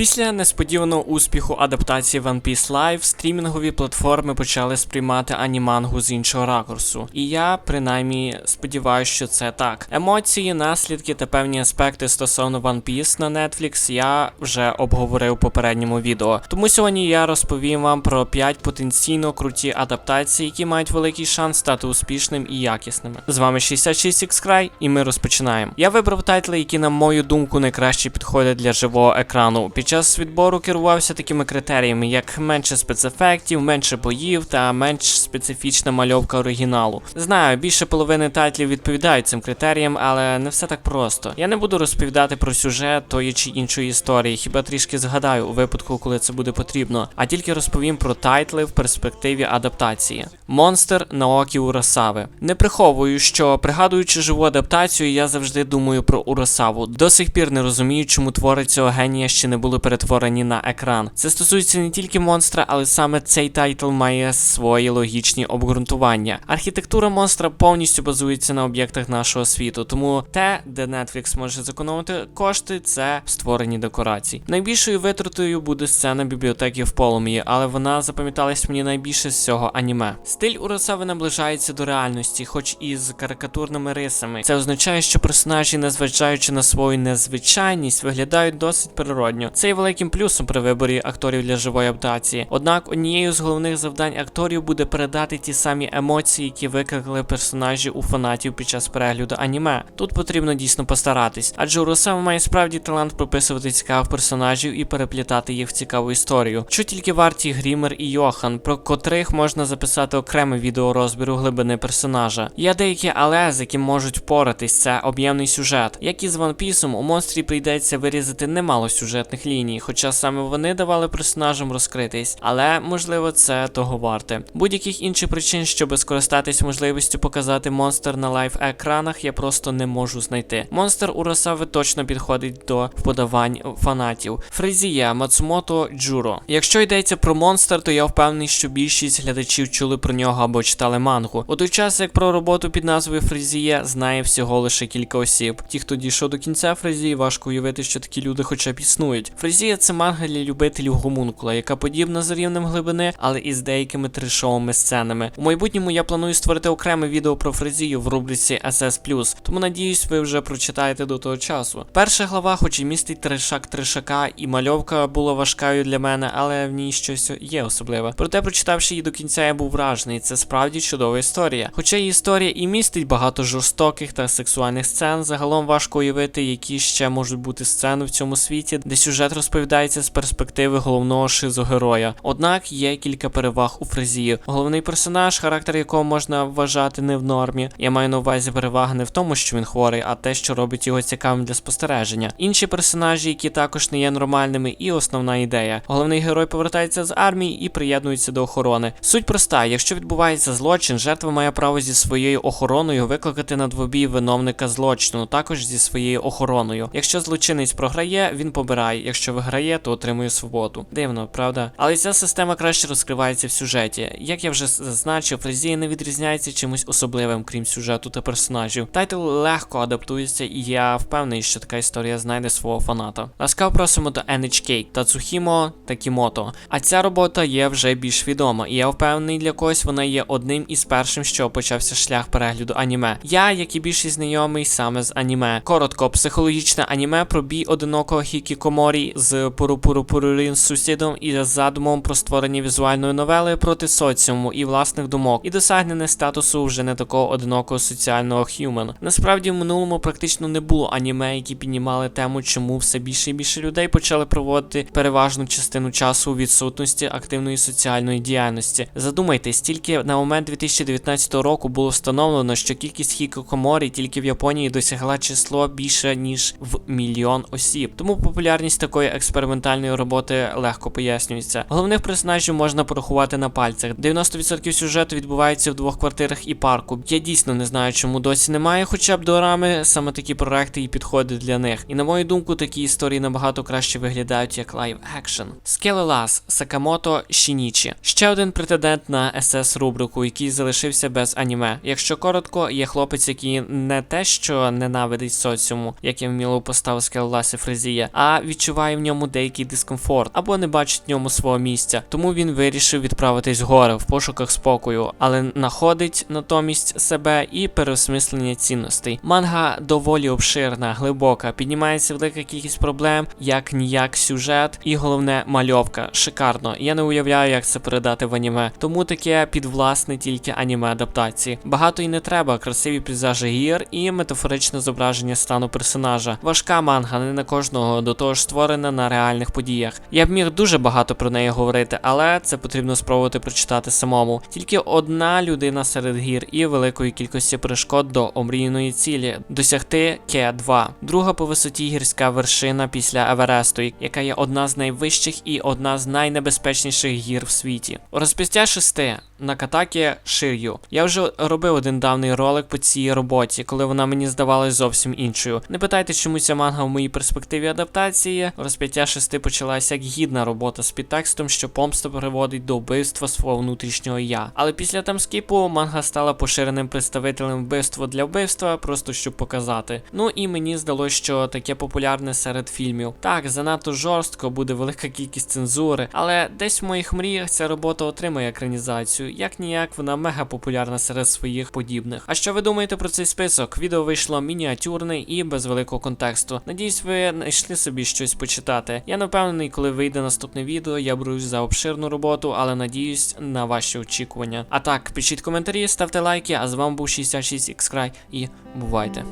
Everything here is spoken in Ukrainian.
Після несподіваного успіху адаптації One Piece Live стрімінгові платформи почали сприймати анімангу з іншого ракурсу. І я принаймні сподіваюся, що це так. Емоції, наслідки та певні аспекти стосовно One Piece на Netflix я вже обговорив у попередньому відео. Тому сьогодні я розповім вам про 5 потенційно круті адаптації, які мають великий шанс стати успішним і якісними. З вами 66 X-Cry, і ми розпочинаємо. Я вибрав тайтли, які, на мою думку, найкраще підходять для живого екрану. Під час відбору керувався такими критеріями, як менше спецефектів, менше боїв та менш специфічна мальовка оригіналу. Знаю, більше половини тайтлів відповідають цим критеріям, але не все так просто. Я не буду розповідати про сюжет тої чи іншої історії, хіба трішки згадаю у випадку, коли це буде потрібно, а тільки розповім про тайтли в перспективі адаптації. Монстр Наокі Урасави. Не приховую, що пригадуючи живу адаптацію, я завжди думаю про Урасаву. До сих пір не розумію, чому твори цього генія ще не були перетворені на екран. Це стосується не тільки монстра, але саме цей тайтл має свої логічні обґрунтування. Архітектура монстра повністю базується на об'єктах нашого світу, тому те, де Netflix може зекономити кошти, це створені декорації. Найбільшою витратою буде сцена бібліотеки в полум'ї, але вона запам'яталась мені найбільше з цього аніме. Стиль Урасави наближається до реальності, хоч і з карикатурними рисами. Це означає, що персонажі, незважаючи на свою незвичайність, виглядають досить природньо. Це є великим плюсом при виборі акторів для живої адаптації. Однак однією з головних завдань акторів буде передати ті самі емоції, які викликали персонажі у фанатів під час перегляду аніме. Тут потрібно дійсно постаратись, адже Урасава має справді талант прописувати цікавих персонажів і переплітати їх в цікаву історію. Що тільки варті Грімер і Йохан, про котрих можна записати окреме відео розбіру глибини персонажа. Є деякі але, з яким можуть впоратись, це об'ємний сюжет. Як і з One Piece, у монстрі прийдеться вирізати немало сюжетних ліній, хоча саме вони давали персонажам розкритись, але можливо це того варте. Будь-яких інших причин, щоб скористатись можливістю показати монстр на лайв екранах, я просто не можу знайти. Монстр Урасави точно підходить до вподобань фанатів. Фрезія Мацумото Джуро. Якщо йдеться про монстр, то я впевнений, що більшість глядачів чули про нього або читали мангу. У той час, як про роботу під назвою Фрезія знає всього лише кілька осіб. Ті, хто дійшов до кінця Фрезії, важко уявити, що такі люди хоча б існують. Фрезія це манга для любителів гомункула, яка подібна за рівнем глибини, але із деякими трешовими сценами. У майбутньому я планую створити окреме відео про Фрезію в рубриці SS+, тому надіюсь, ви вже прочитаєте до того часу. Перша глава, хоч і містить трешак трешака, і мальовка була важкою для мене, але в ній щось є особливе. Проте, прочитавши її до кінця, я був вражений. Це справді чудова історія. Хоча її історія і містить багато жорстоких та сексуальних сцен, загалом важко уявити, які ще можуть бути сцени в цьому світі, де сюжет розповідається з перспективи головного шизогероя. Однак є кілька переваг у фразії. Головний персонаж, характер якого можна вважати не в нормі. Я маю на увазі переваги не в тому, що він хворий, а те, що робить його цікавим для спостереження. Інші персонажі, які також не є нормальними, і основна ідея. Головний герой повертається з армії і приєднується до охорони. Суть проста: якщо відбувається злочин, жертва має право зі своєю охороною викликати на двобій виновника злочину, також зі своєю охороною. Якщо злочинець програє, він побирає. Виграє, то отримує свободу. Дивно, правда? Але ця система краще розкривається в сюжеті. Як я вже зазначив, Фрезія не відрізняється чимось особливим, крім сюжету та персонажів. Тайтл легко адаптується, і я впевнений, що така історія знайде свого фаната. Ласкаво просимо до NHK Тацухімо Такімото. А ця робота є вже більш відома, і я впевнений для когось вона є одним із першим, що почався шлях перегляду аніме. Я, як і більшість знайомий саме з аніме. Коротко, психологічне аніме про бій одинокого Хікікоморі з Пурупурупурин з сусідом і задумом про створення візуальної новели проти соціуму і власних думок, і досягнення статусу вже не такого одинокого соціального х'юман. Насправді в минулому практично не було аніме, які піднімали тему, чому все більше і більше людей почали проводити переважну частину часу у відсутності активної соціальної діяльності. Задумайтесь, тільки на момент 2019 року було встановлено, що кількість хікокоморі тільки в Японії досягла число більше ніж в мільйон осіб. Тому популярність такої експериментальної роботи легко пояснюється. Головних персонажів можна порахувати на пальцях. 90% сюжету відбувається в двох квартирах і парку. Я дійсно не знаю, чому досі немає, хоча б дорами саме такі проекти і підходять для них. І на мою думку, такі історії набагато краще виглядають як лайв екшен. Скелелас Сакамото Шінічі. Ще один претендент на СС рубрику, який залишився без аніме. Якщо коротко, є хлопець, який не те, що ненавидить соціуму, як я вміло поставив Скелеласі Фрезія, а відчуває відчуває в ньому деякий дискомфорт або не бачить в ньому свого місця. Тому він вирішив відправитись вгори в пошуках спокою, але знаходить натомість себе і переосмислення цінностей. Манга доволі обширна, глибока, піднімається велика кількість проблем, як ніяк сюжет, і головне мальовка. Шикарно. Я не уявляю, як це передати в аніме. Тому таке підвласне тільки аніме адаптації. Багато і не треба, красиві пейзажі гір і метафоричне зображення стану персонажа. Важка манга, не на кожного, до того ж створена на реальних подіях. Я б міг дуже багато про неї говорити, але це потрібно спробувати прочитати самому. Тільки одна людина серед гір і великої кількості перешкод до омріяної цілі досягти Ке-2. Друга по висоті гірська вершина після Евересту, яка є одна з найвищих і одна з найнебезпечніших гір в світі. Розпістя шести на катакі Шир'ю. Я вже робив один давний ролик по цій роботі, коли вона мені здавалась зовсім іншою. Не питайте, чому ця манга в моїй перспективі адаптації. Розп'яття шести почалася як гідна робота з підтекстом, що помста приводить до вбивства свого внутрішнього я. Але після тамскіпу манга стала поширеним представителем вбивства для вбивства, просто щоб показати. Ну і мені здалося, що таке популярне серед фільмів. Так, занадто жорстко, буде велика кількість цензури, але десь в моїх мріях ця робота отримає екранізацію. Як ніяк, вона мега популярна серед своїх подібних. А що ви думаєте про цей список? Відео вийшло мініатюрне і без великого контексту. Надіюсь, ви знайшли собі щось почитати. Я не впевнений, коли вийде наступне відео, я берусь за обширну роботу, але надіюсь на ваші очікування. А так, пишіть коментарі, ставте лайки, а з вами був 66xCry і бувайте.